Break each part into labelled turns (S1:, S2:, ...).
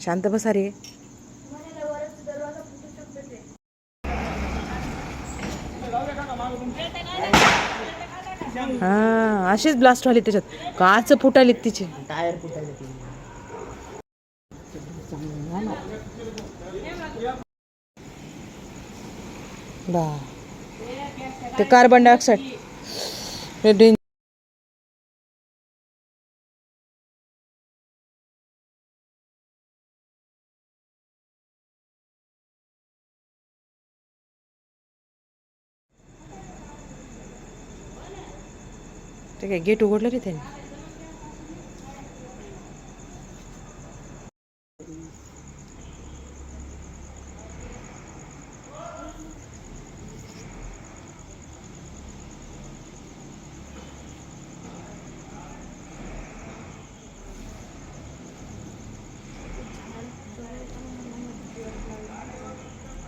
S1: शांत बसा रे हा अशीच ब्लास्ट व्हाली त्याच्यात. काच फुटाली तिचे.
S2: टायर फुटायला ते.
S1: कार्बन डायऑक्साईड ते काय गेट उघडलं रे त्याने?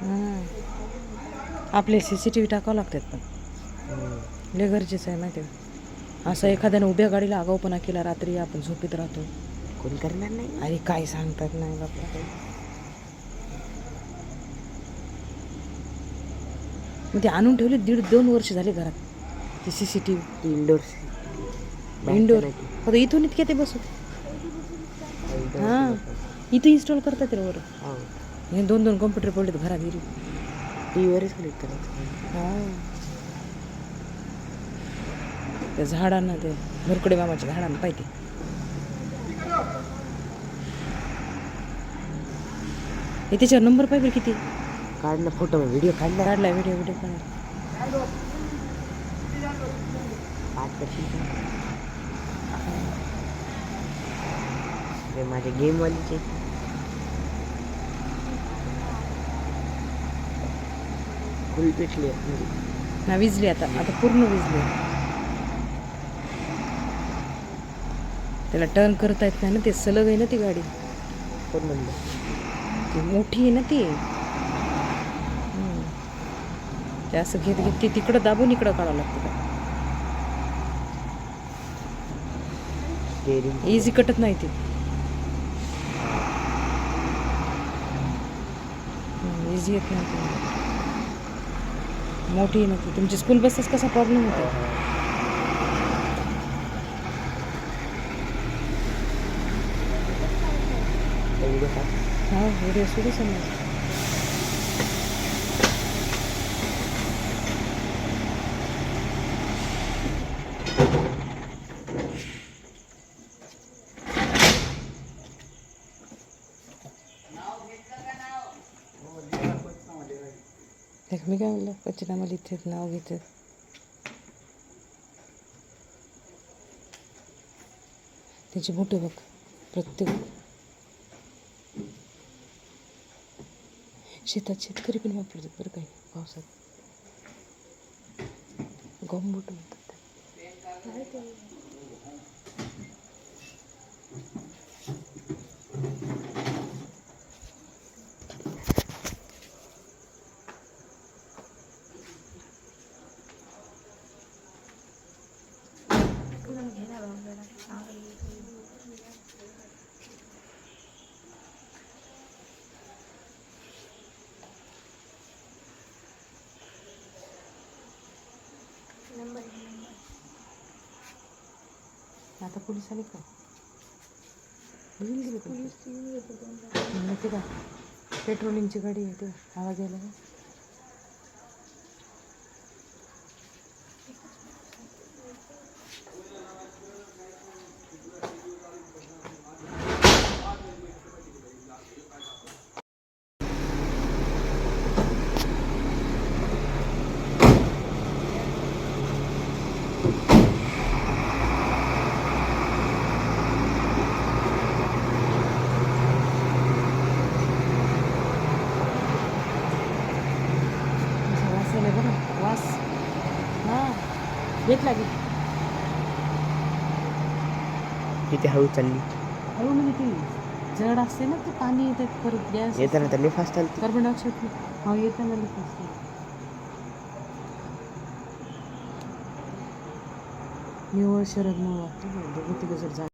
S1: हं. आपले सी सी टी व्ही टाकावं लागतात पण. लय गरजेचं आहे माहिती आहे असं एखाद्यानं उभ्या गाडीला आगाऊपणा केला रात्री आपण झोपेत राहतो.
S2: कोणी करणार नाही?
S1: अरे काय सांगतात नाही बाबा मग ते आणून ठेवले दीड दोन वर्ष झाले घरात. ते C C T V
S2: Indore
S1: Indore फक्त इथून इतके ते बसू हां. इथं इन्स्टॉल करतात ते वर
S2: हो.
S1: हे दोन दोन कॉम्प्युटर पडलेत घरात. घरी
S2: टी व्हीवरच कनेक्ट करायचं
S1: हां. त्या झाडांना ते भरकडे मामाच्या झाडांना पाहिजे. हे त्याच्यावर नंबर पाहिजे किती?
S2: काढला फोटो व्हिडिओ काढला.
S1: काढला व्हिडिओ व्हिडिओ काढला?
S2: ते माझे गेमवालीचे फुल पेटली
S1: ना विजली आता आता पूर्ण विजली. त्याला टर्न करता येत नाही ना ते सलग आहे ना ती गाडी.
S2: म्हणलं?
S1: ती मोठी आहे ना ती. ते असं घेत घेत ते तिकडं दाबून इकडं काढावं लागतं
S2: स्टेरिंग
S1: इझी कटत नाही ती. इझी येत नाही मोठी आहे ना ती. तुमची स्कूल बसच कसा प्रॉब्लेम होतो?
S2: व्हिडिओ काढ
S1: हा सुरू समज मी काय म्हणलं? पंचनामा लिहितात नाव घेतात त्याची मोठं बघ प्रत्येक शेतात शेतकरी पण वापरतात बरं काही पावसात गोंबूट म्हणतात त्याला. आता पोलीस आले का? येऊन गेले का? पेट्रोलिंगची गाडी आहे ते आवाज यायला का असा वास आलाय बघा वास हां घेतला की
S2: किती हळू चालली.
S1: हळू म्हणजे ती जड असते ना ते पाणी येते परत गॅस
S2: येताना तर लई फास्ट चालते
S1: कार्बन डायऑक्साईड हा येताना लिहित असते निवळ शरद मग वाटतं बघू तिकडे जर जा